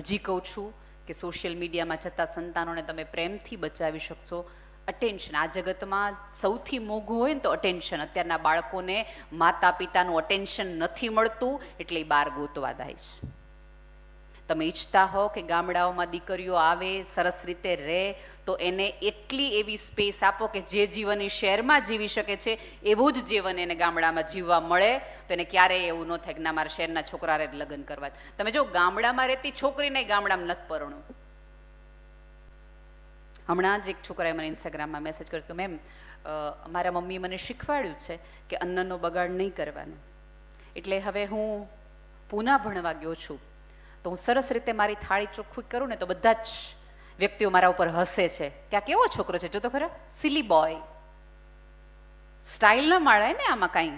હજી કહું છું કે સોશિયલ મીડિયામાં જતા સંતાનોને તમે પ્રેમથી બચાવી શકશો. અટેન્શન આ જગતમાં સૌથી મોંઘું હોય ને તો અટેન્શન અત્યારના બાળકોને માતા પિતાનું અટેન્શન નથી મળતું એટલે એ બાર ગોતવા દાય છે. તમે ઈચ્છતા હો કે ગામડાઓમાં દીકરીઓ આવે, સરસ રીતે રહે, તો એને એટલી એવી સ્પેસ આપો કે જે જીવન એ શહેરમાં જીવી શકે છે, એવું જ જીવન એને ગામડામાં જીવવા મળે, તો એને ક્યારેય એવું ન થાય કે ના, મારા શહેરના છોકરાને જ લગ્ન કરવા. તમે જો ગામડામાં રહેતી છોકરીને ગામડામાં નથી પરણું. હમણાં જ એક છોકરાએ મને ઇન્સ્ટાગ્રામમાં મેસેજ કર્યો કે, મેમ મારા મમ્મીએ મને શીખવાડ્યું છે કે અન્નનો બગાડ નહીં કરવાનો. એટલે હવે હું પૂના ભણવા ગયો છું. તો હું સરસ રીતે મારી થાળી ચોખ્ખી કરું ને તો બધા જ વ્યક્તિઓ મારા ઉપર હસે છે. કે આ કેવો છોકરો છે? જો તો ખરા? સિલી બોય સ્ટાઇલ ના માળાય ને આમાં કાંઈ.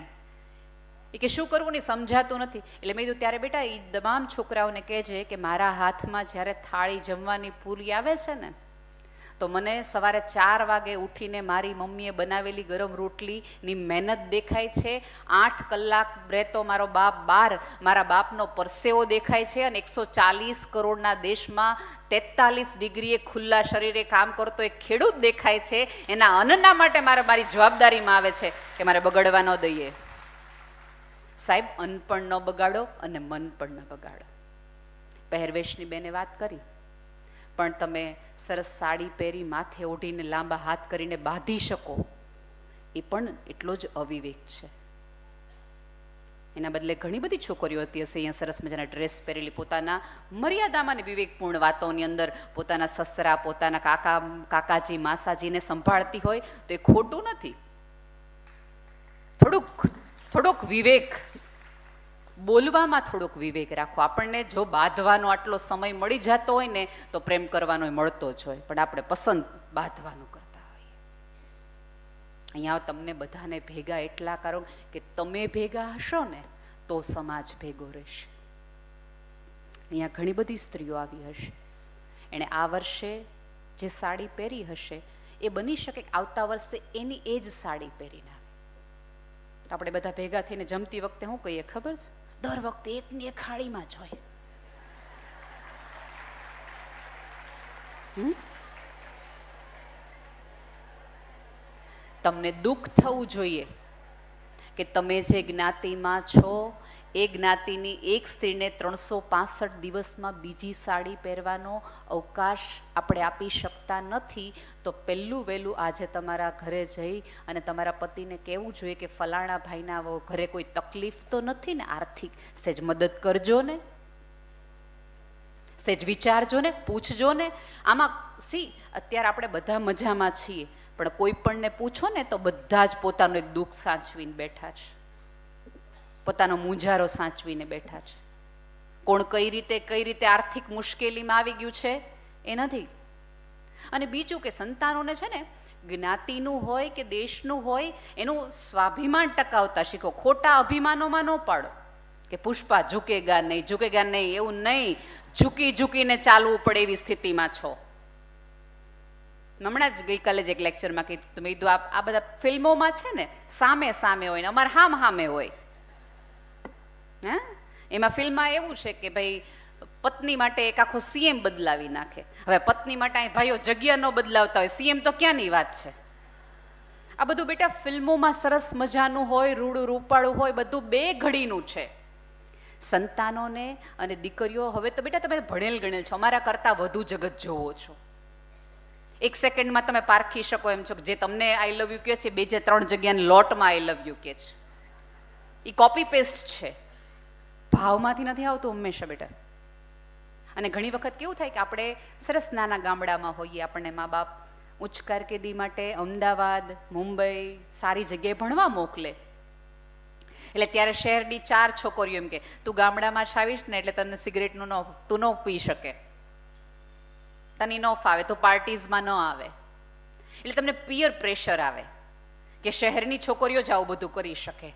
એ કે શું કરવું ને સમજાતું નથી. એટલે મેં કીધું, ત્યારે બેટા એ તમામ છોકરાઓને કહેજે કે મારા હાથમાં જ્યારે થાળી જમવાની પૂરી આવે છે ને તો મને સવારે ચાર વાગે ઉઠીને મારી મમ્મીએ બનાવેલી ગરમ રોટલીની મહેનત દેખાય છે. આઠ કલાક રહેતો મારો બાપ, બાર મારા બાપનો પરસેવો દેખાય છે અને એકસો ચાલીસ કરોડના દેશમાં તેતાલીસ ડિગ્રીએ ખુલ્લા શરીરે કામ કરતો એક ખેડૂત દેખાય છે. એના અન્નના માટે મારે મારી જવાબદારીમાં આવે છે કે મારે બગડવા ન દઈએ. સાહેબ, અન્ન પણ ન બગાડો અને મન પણ ન બગાડો. પહેરવેશની બેને વાત કરી. પણ તમે સરસ સાડી પહેરી માથે ઓઢીને લાંબા હાથ કરીને બાંધી શકો. એ પણ એટલો જ અવિવેક છે. એના બદલે ઘણી બધી છોકરીઓ હતી હશે, અહીંયા સરસ મજાના ડ્રેસ પહેરેલી. પોતાના મર્યાદામાં અને વિવેકપૂર્ણ વાતોની અંદર પોતાના સસરા, પોતાના કાકા, કાકાજી, માસાજીને સંભાળતી હોય તો એ ખોટું નથી. થોડુંક, થોડોક વિવેક બોલવામાં થોડોક વિવેક રાખો. આપણને જો બાંધવાનો આટલો સમય મળી જતો હોય ને, તો પ્રેમ કરવાનો મળતો જ હોય. પણ આપણે પસંદ બાંધવાનું કરતા હોઈએ. અહીંયા તમને બધાને ભેગા એટલા કરો કે તમે ભેગા હશો ને, તો સમાજ ભેગો રહેશે. અહીંયા ઘણી બધી સ્ત્રીઓ આવી હશે. એણે આ વર્ષે જે સાડી પહેરી હશે, એ બની શકે આવતા વર્ષે એની એ જ સાડી પહેરીને આવે. આપણે બધા ભેગા થઈને જમતી વખતે શું કહીએ, ખબર છે? દર વખતે એકની એક ખાડીમાં જ હોય? તમને દુઃખ થવું જોઈએ કે તમે જે જ્ઞાતિમાં છો, એ જ્ઞાતિની એક સ્ત્રીને ત્રણસો પાસઠ દિવસમાં બીજી સાડી પહેરવાનો અવકાશ આપણે આપી શકતા નથી, તો પહેલું વહેલું આજે તમારા ઘરે જઈ અને તમારા પતિને કહેવું જોઈએ કે ફલાણા ભાઈના ઘરે કોઈ તકલીફ તો નથી ને આર્થિક? સહેજ મદદ કરજો ને. સહેજ વિચારજો ને, પૂછજો ને. આમાં, સી, અત્યારે આપણે બધા મજામાં છીએ. પણ કોઈ પણને પૂછો ને તો બધા જ પોતાનું એક દુઃખ સાચવીને બેઠા છે. પોતાનો મુંજારો સાચવીને બેઠા છે. કોણ કઈ રીતે કઈ રીતે આર્થિક મુશ્કેલીમાં આવી ગયું છે એ નથી. અને બીજું કે સંતાનોને છે ને જ્ઞાતિનું હોય કે દેશનું હોય એનું સ્વાભિમાન ટકાવતા શીખો. ખોટા અભિમાનોમાં ન પાડો. કે પુષ્પા ઝૂકેગા નહીં ઝૂકેગા નહીં, એવું નહીં. ઝૂકી ઝૂકીને ચાલવું પડે એવી સ્થિતિમાં છો. હમણાં જ ગઈકાલે જ એક લેક્ચરમાં કીધું તો કીધું આ બધા ફિલ્મોમાં છે ને, સામે સામે હોય ને, અમારે હામ હામે હોય. હા? એમાં ફિલ્મમાં એવું છે કે ભાઈ, પત્ની માટે એક આખો સીએમ બદલાવી નાખે. હવે પત્ની માટે અહીં ભાઈઓ જગ્યા ન બદલાવતા હોય. સીએમ તો ક્યાંની વાત છે? આ બધું બેટા ફિલ્મોમાં સરસ મજાનું હોય, રૂડું, રૂપાળું હોય, બધું બે ઘડીનું છે. સંતાનોને અને દીકરીઓ, હવે તો બેટા તમે ભણેલ ગણેલ છો. અમારા કરતાં વધુ જગત જોવો છો. એક સેકન્ડમાં તમે પારખી શકો એમ છો કે જે તમને આઈ લવ યુ કહે છે, બે જે ત્રણ જગ્યાને લોટમાં આઈ લવ યુ કહે છે. એ કોપી પેસ્ટ છે. ભાવમાંથી નથી આવતું હંમેશા બેટા. અને ઘણી વખત કેવું થાય કે આપણે સરસ નાના ગામડામાં હોઈએ, આપણને મા બાપ ઉચ્ચ કારકિર્દી માટે અમદાવાદ, મુંબઈ સારી જગ્યાએ ભણવા મોકલે. એટલે ત્યારે શહેરની ચાર છોકરીઓ એમ કે, તું ગામડામાં છાવીશ ને એટલે તને સિગરેટનું ન, તું ન પી શકે. તને ન ફાવે તો પાર્ટીઝમાં ન આવે. એટલે તમને પિયર પ્રેશર આવે કે શહેરની છોકરીઓ જ આવું બધું કરી શકે.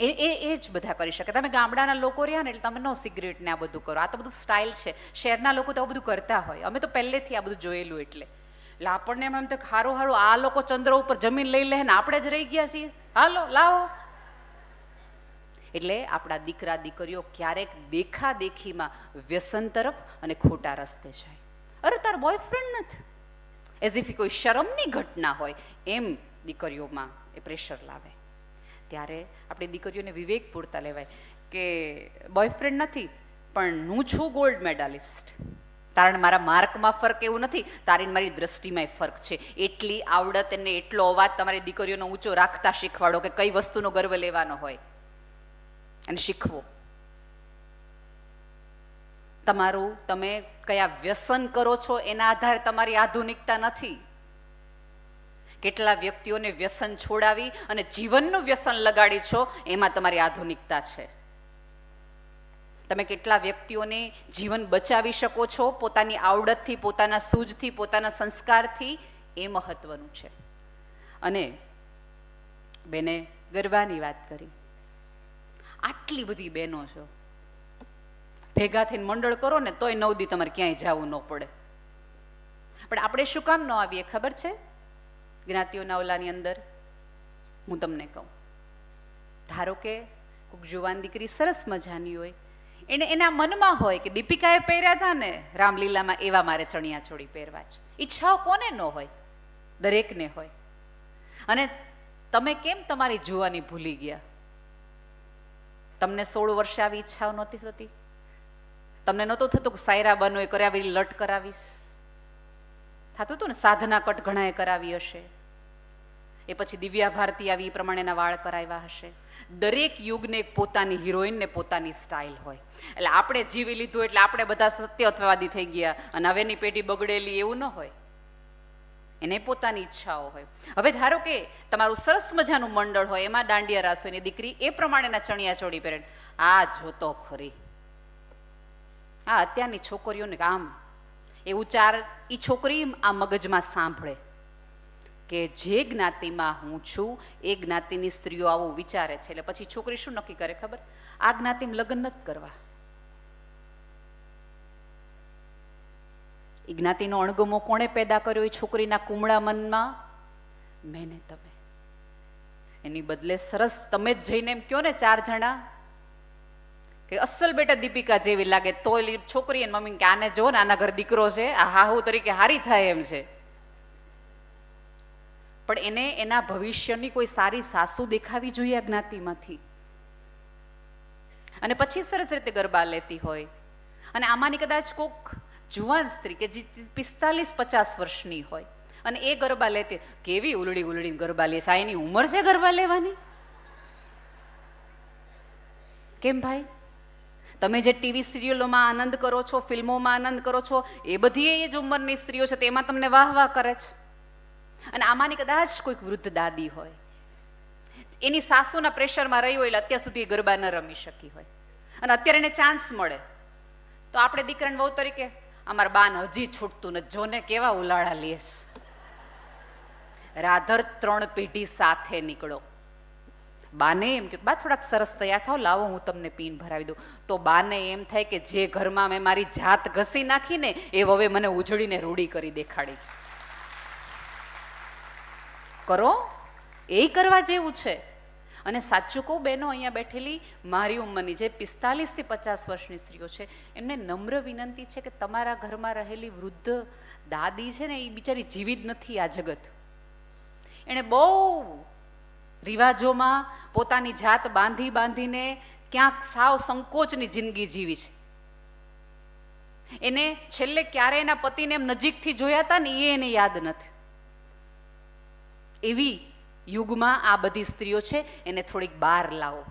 એ એ જ બધા કરી શકે. તમે ગામડાના લોકો રહ્યા ને એટલે તમે નો સિગરેટ ને આ બધું કરો. આ તો બધું સ્ટાઇલ છે. શહેરના લોકો તો આ બધું કરતા હોય. અમે તો પહેલેથી આ બધું જોયેલું એટલે. એટલે આપણને એમ એમ તો હારું હારું આ લોકો ચંદ્ર ઉપર જમીન લઈ લે ને આપણે જ રહી ગયા છીએ. હાલો, લાવો. એટલે આપણા દીકરા દીકરીઓ ક્યારેક દેખાદેખીમાં વ્યસન તરફ અને ખોટા રસ્તે જાય. અરે, તાર બોયફ્રેન્ડ નથી. એઝ ઇફ કોઈ શરમની ઘટના હોય, એમ દીકરીઓમાં એ પ્રેશર લાવે. ત્યારે આપણી દીકરીઓને વિવેક પૂરતા લેવાય કે બોયફ્રેન્ડ નથી, પણ હું છું ગોલ્ડ મેડાલિસ્ટ કારણ મારા માર્કમાં ફરક એવું નથી તારી મારી દ્રષ્ટિમાં ફરક છે. એટલી આવડત અને એટલો અવાજ તમારી દીકરીઓનો ઊંચો રાખતા શીખવાડો કે કઈ વસ્તુનો ગર્વ લેવાનો હોય. અને શીખવો. તમારું તમે કયા વ્યસન કરો છો એના આધારે તમારી આધુનિકતા નથી. કેટલા વ્યક્તિઓને વ્યસન છોડાવી અને જીવનનું વ્યસન લગાડી છો એમાં તમારી આધુનિકતા છે. તમે કેટલા વ્યક્તિઓને જીવન બચાવી શકો છો પોતાની આવડતથી, પોતાના સૂઝથી, પોતાના સંસ્કારથી એ મહત્વનું છે. અને બેને ગરબાની વાત કરી. આટલી બધી બહેનો છો. ભેગા થઈને મંડળ કરો ને તોય નવદી તમારે ક્યાંય જવું ન પડે. પણ આપણે શું કામ ન આવીએ, ખબર છે? જ્ઞાતિઓના ઓલાની અંદર, હું તમને કહું. ધારો કે કોઈક જુવાન દીકરી સરસ મજાની હોય, એને એના મનમાં હોય કે દીપિકાએ પહેર્યા હતા ને, રામલીલામાં એવા મારે ચણિયા ચોળી પહેરવા છે. ઈચ્છાઓ કોને ન હોય? દરેકને હોય. અને તમે કેમ તમારી જુવાની ભૂલી ગયા? તમને સોળ વર્ષે આવી ઈચ્છાઓ નહોતી થતી? તમને નહોતું થતું કે સાયરા બનો એ કરાવી લટ કરાવીશ? થતું હતું ને સાધના કટ ઘણાએ કરાવી હશે? એ પછી દિવ્યા ભારતી આવી એ પ્રમાણેના વાળ કરાવ્યા હશે? દરેક યુગને એક પોતાની હિરોઈન ને પોતાની સ્ટાઇલ હોય. એટલે આપણે જીવી લીધું એટલે આપણે બધા સત્યત્વવાદી થઈ ગયા. અને હવેની પેઢી બગડેલી એવું ન હોય. એને પોતાની ઈચ્છાઓ હોય. હવે ધારો કે તમારું સરસ મજાનું મંડળ હોય, એમાં દાંડિયા રાસ હોય દીકરી એ પ્રમાણેના ચણિયા ચોળી પહેરે. આ જોતો ખરી. આ અત્યારની છોકરીઓને આમ એવું ચાર એ છોકરી આ મગજમાં સાંભળે કે જે જ્ઞાતિમાં હું છું, એ જ્ઞાતિની સ્ત્રીઓ આવું વિચારે છે. એટલે પછી છોકરી શું નક્કી કરે ખબર? આ જ્ઞાતિમાં લગ્ન નથી કરવા. જ્ઞાતિનો અણગમો કોણે પેદા કર્યો એ છોકરીના કુમળા મનમાં? મેને તમે. એની બદલે સરસ તમે જ જઈને એમ કયો ને ચાર જણા? કે અસલ બેટા દીપિકા જેવી લાગે. તો છોકરી એની મમ્મી કે આને જો ને ઘર દીકરો છે, આ હાહુ તરીકે હારી થાય એમ છે. પણ એને એના ભવિષ્યની કોઈ સારી સાસુ દેખાવી જોઈએ જ્ઞાતિમાંથી. અને પછી સરસ રીતે ગરબા લેતી હોય. અને આમાંની કદાચ કોક જુવાન સ્ત્રી કે જે પિસ્તાલીસ પચાસ વર્ષની હોય. અને એ ગરબા લેતી કેવી ઉલડી ઉલડી ગરબા લે છે? આ એની ઉંમર છે ગરબા લેવાની? કેમ ભાઈ? તમે જે ટીવી સિરિયલોમાં આનંદ કરો છો, ફિલ્મોમાં આનંદ કરો છો, એ બધી એ જ ઉંમરની સ્ત્રીઓ છે, તેમાં તમને વાહ વાહ કરે છે. અને આમાંની કદાચ કોઈક વૃદ્ધ દાદી હોય. એની સાસુના પ્રેશરમાં રહી હોય એટલે અત્યાર સુધી ગરબા ન રમી શકી હોય. અને અત્યારે એને ચાન્સ મળે. તો આપણે દીકરાને વહુ તરીકે અમારા બાન હજી છૂટતું નથી. જોને કેવા ઉલાળા લેશ રાધર ત્રણ પેઢી સાથે નીકળો. બાને એમ કે બા, થોડાક સરસ તૈયાર થાવ લાવો, હું તમને પીન ભરાવી દઉં. તો બાને એમ થાય કે જે ઘરમાં મેં મારી જાત ઘસી નાખીને, એ હવે મને ઉજળીને રૂડી કરી દેખાડી. કરો. એ કરવા જેવું છે. અને સાચું કહું, બહેનો, અહીંયા બેઠેલી મારી ઉંમરની, જે પિસ્તાલીસથી પચાસ વર્ષની સ્ત્રીઓ છે, એમને નમ્ર વિનંતી છે કે તમારા ઘરમાં રહેલી વૃદ્ધ દાદી છે ને, એ બિચારી જીવી જ નથી આ જગત. એણે બહુ રિવાજોમાં પોતાની જાત બાંધી બાંધીને ક્યાંક સાવ સંકોચની જિંદગી જીવી છે. એને છેલ્લે ક્યારે એના પતિને એમ નજીકથી જોયા હતા ને એ એને યાદ નથી. એવી યુગમાં આ બધી સ્ત્રીઓ છે, એને થોડીક બહાર લાવો.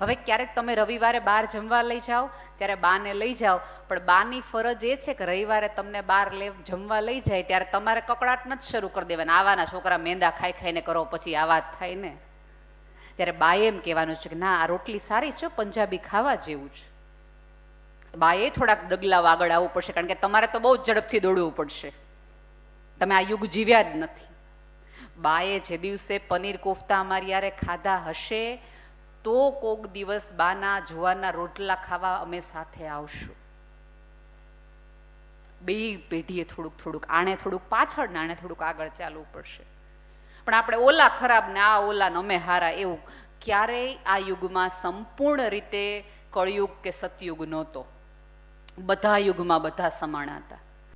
હવે ક્યારેક તમે રવિવારે બહાર જમવા લઈ જાઓ, ત્યારે બાને લઈ જાઓ, પણ બાની ફરજ એ છે કે રવિવારે તમને બહાર લે, જમવા લઈ જાય, ત્યારે તમારે કકડાટ નથી શરૂ કરી દેવાના. આવાના છોકરા મેંદા ખાઈ ખાઈને કરો, પછી આ વાત થાય ને. ત્યારે બાએ એમ કહેવાનું છે કે ના, આ રોટલી સારી છે, પંજાબી ખાવા જેવું છે. બાએ થોડાક ડગલા આગળ આવવું પડશે, કારણ કે તમારે તો બહુ જ ઝડપથી દોડવું પડશે. તમે આ યુગ જીવ્યા જ નથી. બાએ જે દિવસે પનીર કોફતા અમારી યારે ખાધા હશે, તો કોક દિવસ બાના જુવારના રોટલા ખાવા અમે સાથે આવશું. બે પેઢીએ થોડુંક થોડુંક, આણે થોડુંક પાછળ ને આણે થોડુંક આગળ ચાલવું પડશે. પણ આપણે ઓલા ખરાબ ને આ ઓલા ને અમે હારા એવું ક્યારેય આ યુગમાં સંપૂર્ણ રીતે કળયુગ કે સતયુગ નહોતો. બધા યુગમાં બધા સમાણા હતા.